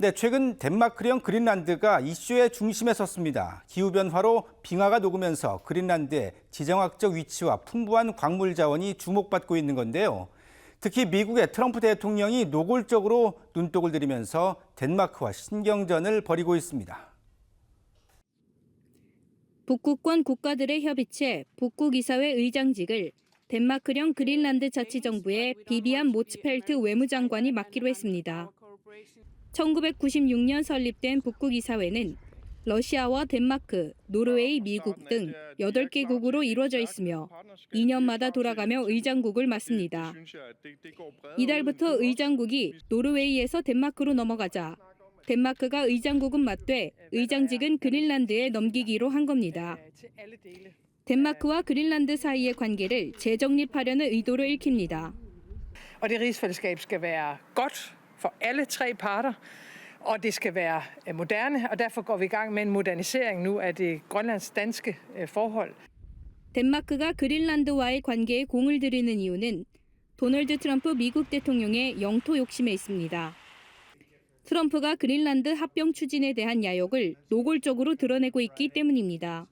네, 최근 덴마크령 그린란드가 이슈의 중심에 섰습니다. 기후변화로 빙하가 녹으면서 그린란드의 지정학적 위치와 풍부한 광물 자원이 주목받고 있는 건데요. 특히 미국의 트럼프 대통령이 노골적으로 눈독을 들이면서 덴마크와 신경전을 벌이고 있습니다. 북극권 국가들의 협의체 북극이사회 의장직을 덴마크령 그린란드 자치정부의 비비안 모츠펠트 외무장관이 맡기로 했습니다. 1996년 설립된 북극이사회는 러시아와 덴마크, 노르웨이, 미국 등 8개국으로 이루어져 있으며 2년마다 돌아가며 의장국을 맡습니다. 이달부터 의장국이 노르웨이에서 덴마크로 넘어가자 덴마크가 의장국은 맞되 의장직은 그린란드에 넘기기로 한 겁니다. 덴마크와 그린란드 사이의 관계를 재정립하려는 의도로 읽힙니다. For alle tre parter, og det skal være øh, moderne, og derfor går vi i gang med en modernisering nu af det grønlands-danske øh, forhold. 덴마크가 그린란드와의 관계에 공을 들이는 이유는 도널드 트럼프 미국 대통령의 영토 욕심에 있습니다. 트럼프가 그린란드 합병 추진에 대한 야욕을 노골적으로 드러내고 있기 때문입니다.